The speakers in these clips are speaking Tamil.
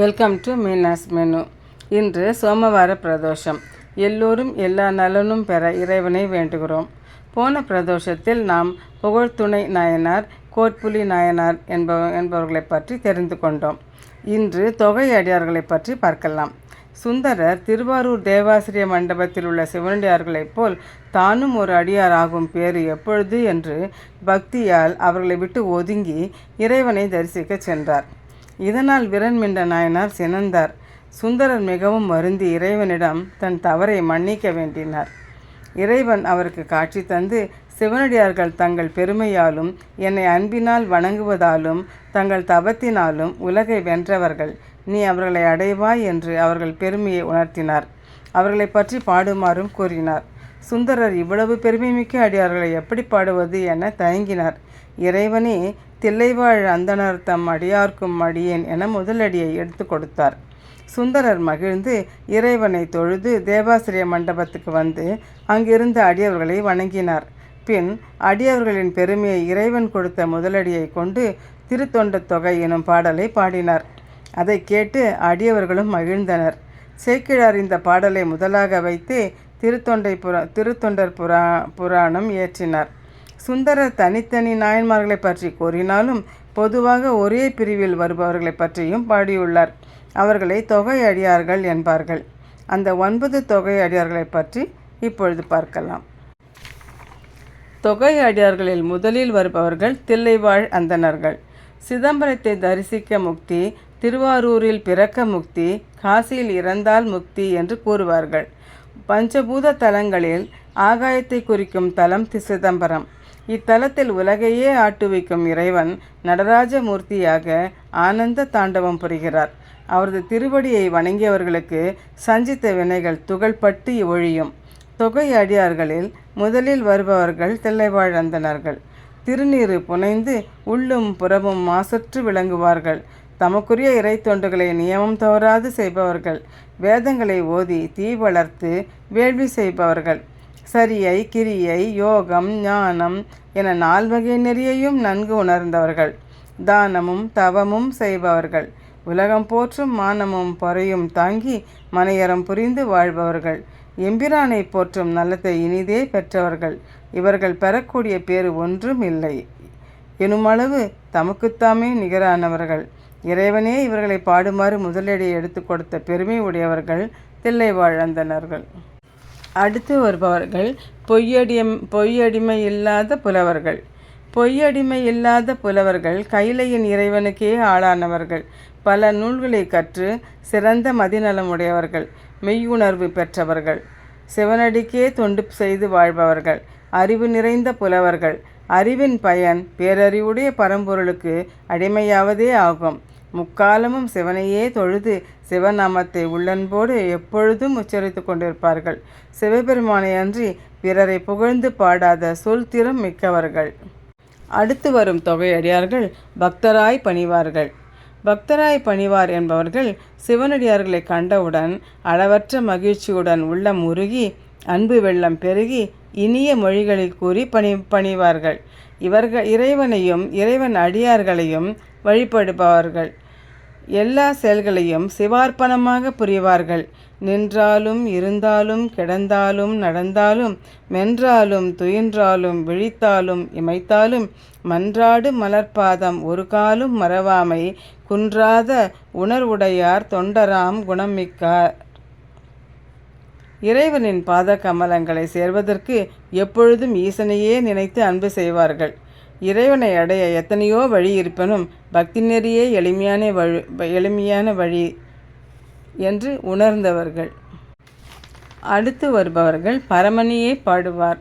வெல்கம் டு மீனாஸ் மெனு இன்று சோமவார பிரதோஷம். எல்லோரும் எல்லா நலனும் பெற இறைவனை வேண்டுகிறோம். போன பிரதோஷத்தில் நாம் புகழ்துணை நாயனார் கோட்புலி நாயனார் என்பவ என்பவர்களை பற்றி தெரிந்து கொண்டோம். இன்று தொகை அடியார்களை பற்றி பார்க்கலாம். சுந்தரர் திருவாரூர் தேவாசிரிய மண்டபத்தில் உள்ள சிவனடியார்களைப் போல் தானும் ஒரு அடியார் ஆகும் பேறு எப்பொழுது என்று பக்தியால் அவர்களை விட்டு ஒதுங்கி இறைவனை தரிசிக்கச் சென்றார். இதனால் விரண்மிண்ட நாயனார் சினந்தார். சுந்தரர் மிகவும் வருந்தி இறைவனிடம் தன் தவறை மன்னிக்க வேண்டினார். இறைவன் அவருக்கு காட்சி தந்து சிவனடியார்கள் தங்கள் பெருமையாலும் என்னை அன்பினால் வணங்குவதாலும் தங்கள் தவத்தினாலும் உலகை வென்றவர்கள் நீ அவர்களை அடைவாய் என்று அவர்கள் பெருமையை உணர்த்தினார். அவர்களை பற்றி பாடுமாறும் கூறினார். சுந்தரர் இவ்வளவு பெருமைமிக்க அடியார்களை எப்படி பாடுவது என தயங்கினார். இறைவனே தில்லைவாழ் அந்தணர் தம் அடியார்க்கும் அடியேன் என முதலடியை எடுத்து கொடுத்தார். சுந்தரர் மகிழ்ந்து இறைவனை தொழுது தேவாசிரிய மண்டபத்துக்கு வந்து அங்கிருந்த அடியவர்களை வணங்கினார். பின் அடியவர்களின் பெருமையை இறைவன் கொடுத்த முதலடியை கொண்டு திருத்தொண்ட தொகை எனும் பாடலை பாடினார். அதை கேட்டு அடியவர்களும் மகிழ்ந்தனர். சேக்கிழார் இந்த பாடலை முதலாக வைத்து திருத்தொண்டை புரா திருத்தொண்டர் புரா புராணம் இயற்றினார். சுந்தரர் தனித்தனி நாயன்மார்களை பற்றி கூறினாலும் பொதுவாக ஒரே பிரிவில் வருபவர்களை பற்றியும் பாடியுள்ளார். அவர்களை தொகை அடியார்கள் என்பார்கள். அந்த ஒன்பது தொகை அடியார்களை பற்றி இப்பொழுது பார்க்கலாம். தொகை அடியார்களில் முதலில் வருபவர்கள் தில்லைவாழ் அந்தணர்கள். சிதம்பரத்தை தரிசிக்க முக்தி திருவாரூரில் பிறக்க முக்தி காசியில் இறந்தால் முக்தி என்று கூறுவார்கள். பஞ்சபூத தலங்களில் ஆகாயத்தை குறிக்கும் தலம் தி சிதம்பரம். இத்தலத்தில் உலகையே ஆட்டுவிக்கும் இறைவன் நடராஜ மூர்த்தியாக ஆனந்த தாண்டவம் புரிகிறார். அவரது திருவடியை வணங்கியவர்களுக்கு சஞ்சித்த வினைகள் துகள்பட்டு ஒழியும். தொகை அடியார்களில் முதலில் வருபவர்கள் தில்லைவாழ்ந்தனர்கள். திருநீறு புனைந்து உள்ளும் புறமும் மாசற்று விளங்குவார்கள். தமக்குரிய இறை தொண்டுகளை நியமம் தவறாது செய்பவர்கள். வேதங்களை ஓதி தீ வளர்த்து வேள்வி செய்பவர்கள். சரியை கிரியை யோகம் ஞானம் என நால்வகை நெறியையும் நன்கு உணர்ந்தவர்கள். தானமும் தவமும் செய்பவர்கள். உலகம் போற்றும் மானமும் பொறையும் தாங்கி மனையறம் புரிந்து வாழ்பவர்கள். எம்பிரானை போற்றும் நலத்தை இனிதே பெற்றவர்கள். இவர்கள் பெறக்கூடிய பேறு ஒன்றும் இல்லை. எனுமளவு தமக்குத்தாமே நிகரானவர்கள். இறைவனே இவர்களை பாடுமாறு முதலடியை எடுத்து கொடுத்த பெருமை உடையவர்கள். தில்லை வாழ்ந்தனர்கள். அடுத்து வருபவர்கள் பொய்யடியம் பொய்யடிமை இல்லாத புலவர்கள். பொய்யடிமை இல்லாத புலவர்கள் கைலையின் இறைவனுக்கே ஆளானவர்கள். பல நூல்களை கற்று சிறந்த மதிநலமுடையவர்கள் மெய்யுணர்வு பெற்றவர்கள். சிவனடிக்கே தொண்டு செய்து வாழ்பவர்கள் அறிவு நிறைந்த புலவர்கள். அறிவின் பயன் பேரறிவுடைய பரம்பொருளுக்கு அடிமையாவதே ஆகும். முக்காலமும் சிவனையே தொழுது சிவநாமத்தை உள்ளன்போடு எப்பொழுதும் உச்சரித்து கொண்டிருப்பார்கள். சிவபெருமானை அன்றி பிறரை புகழ்ந்து பாடாத சொல் திறம் மிக்கவர்கள். அடுத்து வரும் தொகையடியார்கள் பக்தராய் பணிவார்கள். பக்தராய் பணிவார் என்பவர்கள் சிவனடியார்களை கண்டவுடன் அளவற்ற மகிழ்ச்சியுடன் உள்ளம் உருகி அன்பு வெள்ளம் பெருகி இனிய மொழிகளை கூறி பணி பணிவார்கள். இவர்கள் இறைவனையும் இறைவன் அடியார்களையும் வழிபடுபவர்கள். எல்லா செயல்களையும் சிவார்ப்பணமாக புரிவார்கள். நின்றாலும் இருந்தாலும் கிடந்தாலும் நடந்தாலும் மென்றாலும் துயின்றாலும் விழித்தாலும் இமைத்தாலும் மன்றாடு மலர்பாதம் ஒரு காலும் மறவாமை குன்றாத உணர்வுடையார் தொண்டராம் குணமிக்கார். இறைவனின் பாத கமலங்களை சேர்வதற்கு எப்பொழுதும் ஈசனையே நினைத்து அன்பு செய்வார்கள். இறைவனை அடைய எத்தனையோ வழி இருப்பினும் பக்தி நெறியே எளிமையான வழி எளிமையான வழி என்று உணர்ந்தவர்கள். அடுத்து வருபவர்கள் பரமணியே பாடுவார்.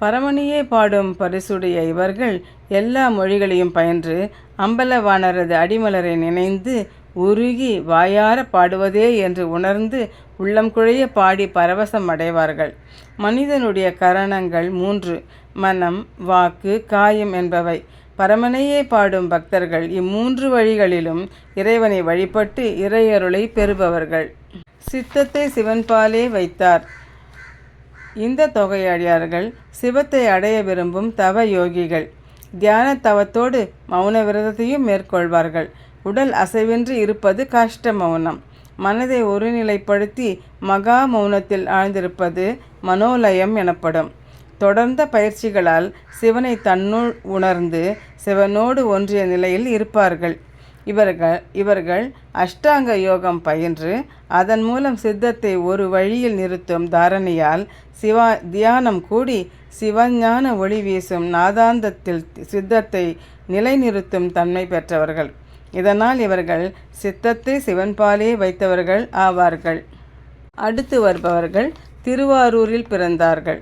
பரமணியே பாடும் பரிசுடைய இவர்கள் எல்லா மொழிகளையும் பயின்று அம்பலவாணரது அடிமலரை நினைந்து உருகி வாயார பாடுவதே என்று உணர்ந்து உள்ளம் குழைய பாடி பரவசம் அடைவார்கள். மனிதனுடைய கரணங்கள் மூன்று. மனம் வாக்கு காயம் என்பவை. பரமனையே பாடும் பக்தர்கள் இம்மூன்று வழிகளிலும் இறைவனை வழிபட்டு இறையருளை பெறுபவர்கள். சித்தத்தை சிவன்பாலே வைத்தார். இந்த தொகையடியார்கள் சிவத்தை அடைய விரும்பும் தவ யோகிகள். தியான தவத்தோடு மௌன விரதத்தையும் மேற்கொள்வார்கள். உடல் அசைவின்றி இருப்பது காஷ்ட மௌனம். மனதை ஒருநிலைப்படுத்தி மகா மௌனத்தில் ஆழ்ந்திருப்பது மனோலயம் எனப்படும். தொடர்ந்த பயிற்சிகளால் சிவனை தன்னுள் உணர்ந்து சிவனோடு ஒன்றிய நிலையில் இருப்பார்கள். இவர்கள் இவர்கள் அஷ்டாங்க யோகம் பயின்று அதன் மூலம் சித்தத்தை ஒரு வழியில் நிறுத்தும் தாரணையால் சிவா தியானம் கூடி சிவஞான ஒளி வீசும் நாதாந்தத்தில் சித்தத்தை நிலைநிறுத்தும் தன்மை பெற்றவர்கள். இதனால் இவர்கள் சித்தத்தை சிவன்பாலே வைத்தவர்கள் ஆவார்கள். அடுத்து வருபவர்கள் திருவாரூரில் பிறந்தார்கள்.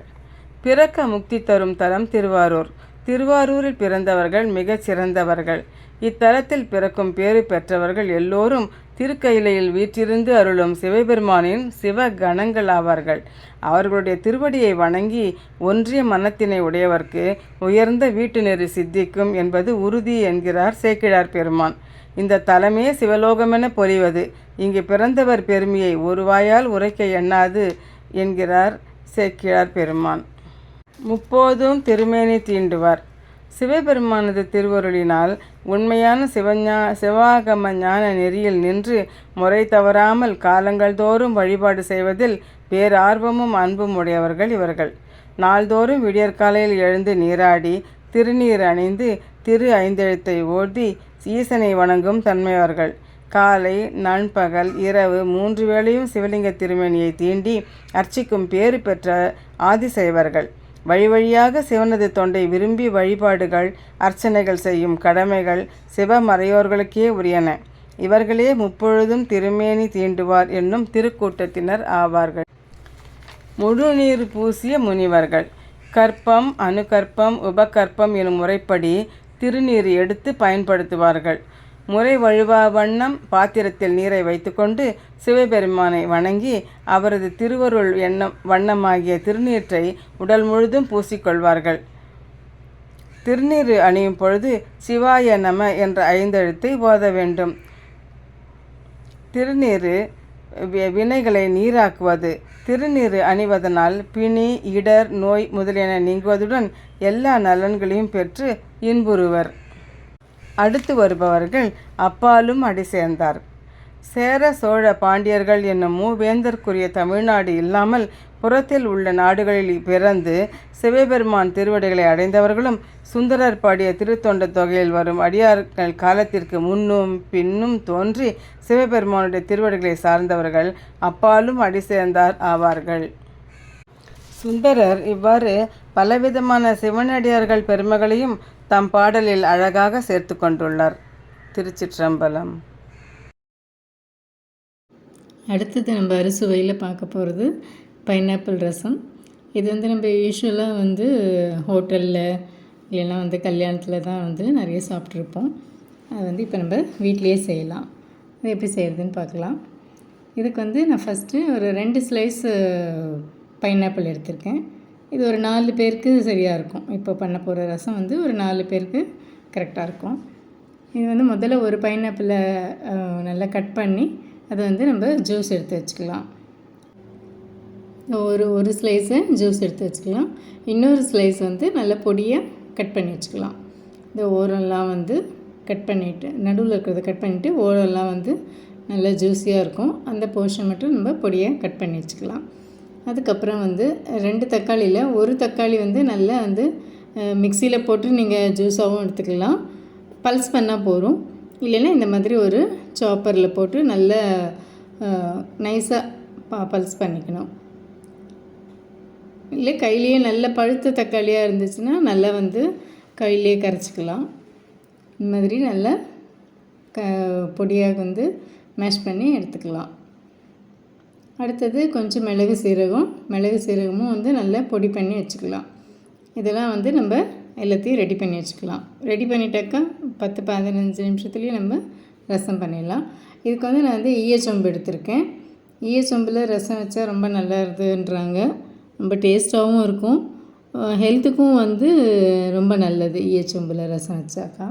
பிறக்க முக்தி தரும் தலம் திருவாரூர். திருவாரூரில் பிறந்தவர்கள் மிகச் சிறந்தவர்கள். இத்தலத்தில் பிறக்கும் பேறு பெற்றவர்கள் எல்லோரும் திருக்கையிலையில் வீற்றிருந்து அருளும் சிவபெருமானின் சிவ கணங்கள் ஆவார்கள். அவர்களுடைய திருவடியை வணங்கி ஒன்றிய மனத்தினை உடையவர்க்கு உயர்ந்த வீட்டு நெறி சித்திக்கும் என்பது உறுதி என்கிறார் சேக்கிழார் பெருமான். இந்த தலமே சிவலோகமென பொறிவது. இங்கு பிறந்தவர் பெருமையை ஒருவாயால் உரைக்க எண்ணாது என்கிறார் சேக்கிழார் பெருமான். முப்போதும் திருமேனி தீண்டுவார். சிவபெருமானது திருவருளினால் உண்மையான சிவஞா சிவாகம ஞான நெறியில் நின்று முறை தவறாமல் காலங்கள் தோறும் வழிபாடு செய்வதில் பேரார்வமும் அன்பும் உடையவர்கள் இவர்கள். நாள்தோறும் விடியற்காலையில் எழுந்து நீராடி திருநீர் அணிந்து திரு ஐந்தெழுத்தை ஓதி ஈசனை வணங்கும் தன்மையவர்கள் காலை நண்பகல் இரவு மூன்று வேளையும் சிவலிங்க திருமேனியை தீண்டி அர்ச்சிக்கும் பேறு பெற்ற ஆதிசைவர்கள். வழி வழியாக சிவனது தொண்டை விரும்பி வழிபாடுகள் அர்ச்சனைகள் செய்யும் கடமைகள் சிவமறையோர்களுக்கே உரியன. இவர்களே முப்பொழுதும் திருமேனி தீண்டுவார் என்னும் திருக்கூட்டத்தினர் ஆவார்கள். முழுநீர் பூசிய முனிவர்கள். கற்பம் அணுகற்பம் உபகற்பம் எனும் முறைப்படி திருநீர் எடுத்து பயன்படுத்துவார்கள். முறை வழுவா வண்ணம் பாத்திரத்தில் நீரை வைத்துக்கொண்டு சிவபெருமானை வணங்கி அவரது திருவருள் எண்ணம் வண்ணமாகிய திருநீற்றை உடல் முழுதும் பூசிக்கொள்வார்கள். திருநீர் அணியும் பொழுது சிவாய நம என்ற ஐந்தெழுத்தை ஓத வேண்டும். திருநீர் வினைகளை நீராக்குவது. திருநீர் அணிவதனால் பிணி இடர் நோய் முதலியன நீங்குவதுடன் எல்லா நலன்களையும் பெற்று இன்புறுவர். அடுத்து வருபவர்கள் அப்பாலும் அடி சேர்ந்தார். சேர சோழ பாண்டியர்கள் என்னும் மூவேந்தர்க்குரிய தமிழ்நாடு இல்லாமல் புறத்தில் உள்ள நாடுகளில் பிறந்து சிவபெருமான் திருவடிகளை அடைந்தவர்களும் சுந்தரர் பாடிய திருத்தொண்ட தொகையில் வரும் அடியார்கள் காலத்திற்கு முன்னும் பின்னும் தோன்றி சிவபெருமானுடைய திருவடிகளை சார்ந்தவர்கள் அப்பாலும் அடி சேர்ந்தார் ஆவார்கள். சுந்தரர் இவ்வாறு பலவிதமான சிவனடியார்கள் பெருமைகளையும் தம் பாடலில் அழகாக சேர்த்து கொண்டுள்ளார். திருச்சிற்றம்பலம். அடுத்தது நம்ம அறுசுவையில் பார்க்க போகிறது பைனாப்பிள் ரசம். இது வந்து நம்ம யூஸ்வலாக வந்து ஹோட்டலில் இல்லைன்னா வந்து கல்யாணத்தில் தான் வந்து நிறைய சாப்பிட்ருப்போம். அது வந்து இப்போ நம்ம வீட்லேயே செய்யலாம். அது எப்படி செய்கிறதுன்னு பார்க்கலாம். இதுக்கு வந்து நான் ஃபஸ்ட்டு ஒரு ரெண்டு ஸ்லைஸ் பைனாப்பிள் எடுத்திருக்கேன். இது ஒரு நாலு பேருக்கு சரியாக இருக்கும். இப்போ பண்ண போகிற ரசம் வந்து ஒரு நாலு பேருக்கு கரெக்டாக இருக்கும். இது வந்து முதல்ல ஒரு பைனாப்பிளை நல்லா கட் பண்ணி அதை வந்து நம்ம ஜூஸ் எடுத்து வச்சுக்கலாம். ஒரு ஒரு ஸ்லைஸை ஜூஸ் எடுத்து வச்சுக்கலாம். இன்னொரு ஸ்லைஸ் வந்து நல்லா பொடியாக கட் பண்ணி வச்சுக்கலாம். இந்த ஓரெல்லாம் வந்து கட் பண்ணிவிட்டு நடுவில் இருக்கிறத கட் பண்ணிவிட்டு ஓரெல்லாம் வந்து நல்லா ஜூஸியாக இருக்கும். அந்த போர்ஷன் மட்டும் நம்ம பொடியை கட் பண்ணி வச்சுக்கலாம். அதுக்கப்புறம் வந்து ரெண்டு தக்காளியில் ஒரு தக்காளி வந்து நல்லா வந்து மிக்சியில் போட்டு நீங்கள் ஜூஸாகவும் எடுத்துக்கலாம். பல்ஸ் பண்ணால் போகும் இல்லைன்னா இந்த மாதிரி ஒரு சாப்பரில் போட்டு நல்லா நைஸாக ப பல்ஸ் பண்ணிக்கணும். இல்லை கையிலேயே நல்ல பழுத்த தக்காளியாக இருந்துச்சுன்னா நல்லா வந்து கையிலே கரைச்சிக்கலாம். இந்த மாதிரி நல்லா க பொடியாக வந்து மேஷ் பண்ணி எடுத்துக்கலாம். அடுத்தது கொஞ்சம் மிளகு சீரகம். மிளகு சீரகமும் வந்து நல்லா பொடி பண்ணி வச்சுக்கலாம். இதெல்லாம் வந்து நம்ம எல்லாத்தையும் ரெடி பண்ணி வச்சுக்கலாம். ரெடி பண்ணிட்டாக்கா பத்து பதினஞ்சு நிமிஷத்துலேயே நம்ம ரசம் பண்ணிடலாம். இதுக்கு வந்து நான் வந்து ஈயச்சொம்பு எடுத்திருக்கேன். ஈயச்சொம்பில் ரசம் வச்சா ரொம்ப நல்லா ரொம்ப டேஸ்ட்டாகவும் இருக்கும். ஹெல்த்துக்கும் வந்து ரொம்ப நல்லது ஈயச்சொம்பில் ரசம் வச்சாக்கா.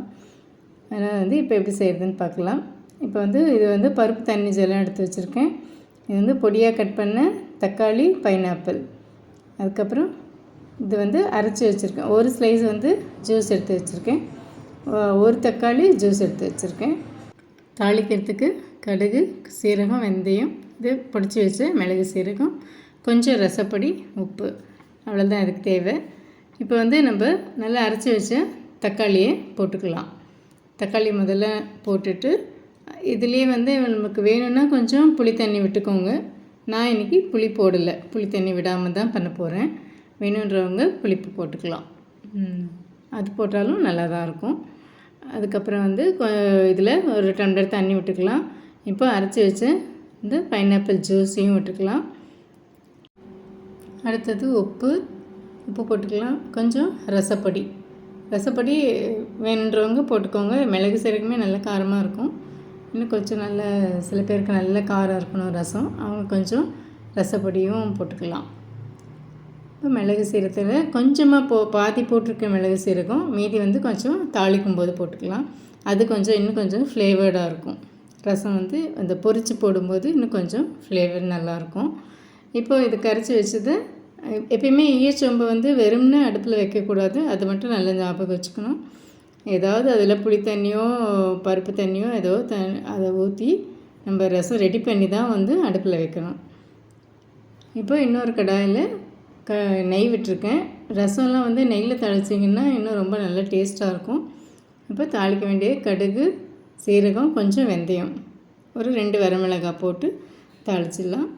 அதனால் வந்து இப்போ எப்படி செய்கிறதுன்னு பார்க்கலாம் இப்போ வந்து இது வந்து பருப்பு தண்ணி ஜலம் எடுத்து வச்சுருக்கேன். இது வந்து பொடியாக கட் பண்ண தக்காளி பைனாப்பிள். அதுக்கப்புறம் இது வந்து அரைச்சி வச்சுருக்கேன். ஒரு ஸ்லைஸ் வந்து ஜூஸ் எடுத்து வச்சுருக்கேன். ஒரு தக்காளி ஜூஸ் எடுத்து வச்சுருக்கேன். தாளிக்கிறதுக்கு கடுகு சீரகம் வெந்தயம் இது பொடிச்சு வச்ச மிளகு சீரகம் கொஞ்சம் ரசப்பொடி உப்பு. அவ்வளோதான் அதுக்கு தேவை. இப்போ வந்து நம்ம நல்லா அரைச்சி வச்ச தக்காளியை போட்டுக்கலாம். தக்காளி முதல்ல போட்டுட்டு இதுலேயே வந்து நமக்கு வேணும்னா கொஞ்சம் புளி தண்ணி விட்டுக்கோங்க. நான் இன்றைக்கி புளி போடலை. புளி தண்ணி விடாமல் தான் பண்ண போகிறேன் வேணுன்றவங்க புளிப்பு போட்டுக்கலாம். அது போட்டாலும் நல்லா தான் இருக்கும். அதுக்கப்புறம் வந்து இதில் ஒரு டம்ளர் தண்ணி விட்டுக்கலாம். இப்போ அரைச்சி வச்ச இந்த பைனாப்பிள் ஜூஸையும் விட்டுக்கலாம். அடுத்தது உப்பு. உப்பு போட்டுக்கலாம். கொஞ்சம் ரசப்பொடி. ரசப்பொடி வேணுன்றவங்க போட்டுக்கோங்க. மிளகு சீரகமே நல்ல காரமாக இருக்கும். இன்னும் கொஞ்சம் நல்ல சில பேருக்கு நல்ல காரம் இருக்கணும் ரசம். அவங்க கொஞ்சம் ரசப்பொடியும் போட்டுக்கலாம். இப்போ மிளகு சீரகத்தில் கொஞ்சமாக போ பாதி போட்டிருக்க மிளகு சீரகம் மீதி வந்து கொஞ்சம் தாளிக்கும் போது போட்டுக்கலாம். அது கொஞ்சம் இன்னும் கொஞ்சம் ஃப்ளேவர்டாக இருக்கும். ரசம் வந்து அந்த பொரித்து போடும்போது இன்னும் கொஞ்சம் ஃப்ளேவர் நல்லாயிருக்கும் இப்போ இது கரைச்சி வச்சது எப்பயுமே ஈயச்சொம்பை வந்து வெறும்னு அடுப்பில் வைக்கக்கூடாது. அது மட்டும் நல்லா ஞாபகம் வச்சுக்கணும். ஏதாவது அதில் புளி தண்ணியோ பருப்பு தண்ணியோ ஏதோ த அதை ஊற்றி நம்ம ரசம் ரெடி பண்ணி தான் வந்து அடுப்பில் வைக்கணும். இப்போ இன்னொரு கடாயில் க நெய் விட்டுருக்கேன். ரசம்லாம் வந்து நெய்யில் தாளிச்சிங்கன்னா இன்னும் ரொம்ப நல்லா டேஸ்ட்டாக இருக்கும். இப்போ தாளிக்க வேண்டிய கடுகு சீரகம் கொஞ்சம் வெந்தயம். ஒரு ரெண்டு வரமிளகாய் போட்டு தாளிச்சிடலாம்.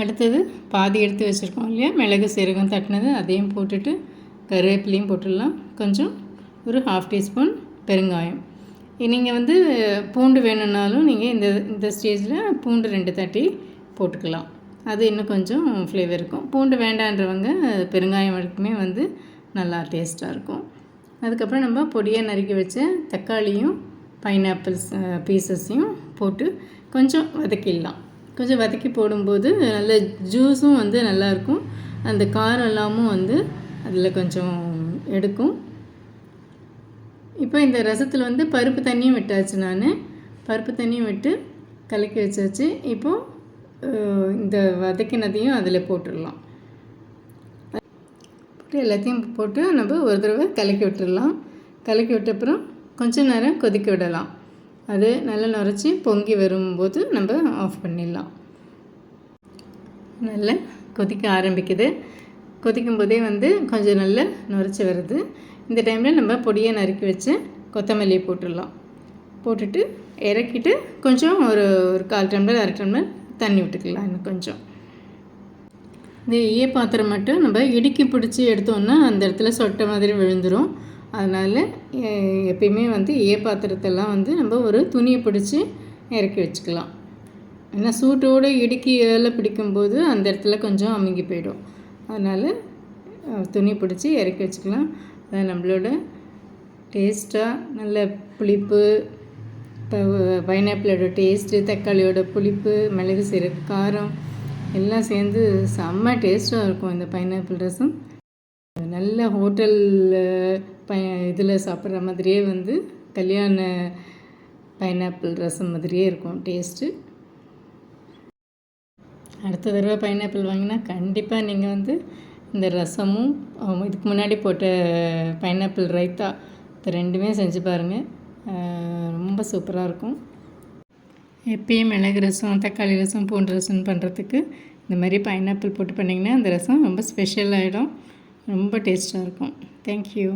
அடுத்தது பாதி எடுத்து வச்சுருக்கோம் இல்லையா? மிளகு சீரகம் தட்டினது அதையும் போட்டுட்டு கருவேப்பிலையும் போட்டுடலாம். கொஞ்சம் ஒரு ஹாஃப் டீஸ்பூன் பெருங்காயம். நீங்கள் வந்து பூண்டு வேணும்னாலும் நீங்கள் இந்த இந்த ஸ்டேஜில் பூண்டு ரெண்டு தட்டி போட்டுக்கலாம். அது இன்னும் கொஞ்சம் ஃப்ளேவர் இருக்கும். பூண்டு வேண்டான்றவங்க பெருங்காயம் வரைக்குமே வந்து நல்லா டேஸ்ட்டாக இருக்கும். அதுக்கப்புறம் நம்ம பொடியாக நறுக்கி வச்ச தக்காளியும் பைனாப்பிள்ஸ் பீசஸையும் போட்டு கொஞ்சம் வதக்கிடலாம். கொஞ்சம் வதக்கி போடும்போது நல்ல ஜூஸும் வந்து நல்லாயிருக்கும் அந்த காரம் எல்லாமும் வந்து அதில் கொஞ்சம் எடுக்கும். இப்போ இந்த ரசத்தில் வந்து பருப்பு தண்ணியும் விட்டாச்சு நான். பருப்பு தண்ணியும் விட்டு கலக்கி வச்சாச்சு. இப்போது இந்த வதக்கினதையும் அதில் போட்டுடலாம். போட்டு எல்லாத்தையும் போட்டு நம்ம ஒரு தடவை கலக்கி விட்டுடலாம். கலக்கி விட்ட அப்புறம் கொஞ்ச நேரம் கொதிக்க விடலாம். அது நல்லா நுரைச்சி பொங்கி வரும்போது நம்ம ஆஃப் பண்ணிடலாம். நல்லா கொதிக்க ஆரம்பிக்குது. கொதிக்கும் போதே வந்து கொஞ்சம் நல்லா நுரைச்சி வருது. இந்த டைமில் நம்ம பொடியை நறுக்கி வச்சு கொத்தமல்லியை போட்டுடலாம். போட்டுட்டு இறக்கிட்டு கொஞ்சம் ஒரு ஒரு கால் டம்ளர் அரை டம்ளர் தண்ணி விட்டுக்கலாம் இன்னும் கொஞ்சம். இந்த ஈய பாத்திரம் மட்டும் நம்ம இடுக்கி பிடிச்சி எடுத்தோம்னா அந்த இடத்துல சொட்டை மாதிரி விழுந்துடும் அதனால் எப்பயுமே வந்து ஈய பாத்திரத்தெல்லாம் வந்து நம்ம ஒரு துணியை பிடிச்சி இறக்கி வச்சுக்கலாம். ஏன்னா சூட்டோடு இடுக்கியால் பிடிக்கும்போது அந்த இடத்துல கொஞ்சம் அமுங்கி போயிடும். அதனால் துணி பிடிச்சி இறக்கி வச்சுக்கலாம். அது நம்மளோட டேஸ்ட்டாக நல்ல புளிப்பு இப்போ பைனாப்பிளோட டேஸ்ட்டு தக்காளியோட புளிப்பு மிளகு சீரக காரம் எல்லாம் சேர்ந்து செம்ம டேஸ்ட்டாக இருக்கும் இந்த பைனாப்பிள் ரசம். நல்ல ஹோட்டலில் பை இதில் சாப்பிட்ற மாதிரியே வந்து கல்யாண பைனாப்பிள் ரசம் மாதிரியே இருக்கும் டேஸ்ட்டு அடுத்த தடவை பைனாப்பிள் வாங்கினா கண்டிப்பாக நீங்கள் வந்து இந்த ரசமும் இதுக்கு முன்னாடி போட்ட பைனாப்பிள் ரைத்தா இது ரெண்டுமே செஞ்சு பாருங்கள் ரொம்ப சூப்பராக இருக்கும். எப்பயும் மிளகு ரசம் தக்காளி ரசம் பூண்டு ரசம் பண்ணுறதுக்கு இந்த மாதிரி பைனாப்பிள் போட்டு பண்ணிங்கன்னா அந்த ரசம் ரொம்ப ஸ்பெஷல் ஆகிடும் ரொம்ப டேஸ்ட்டாக இருக்கும். தேங்க்யூ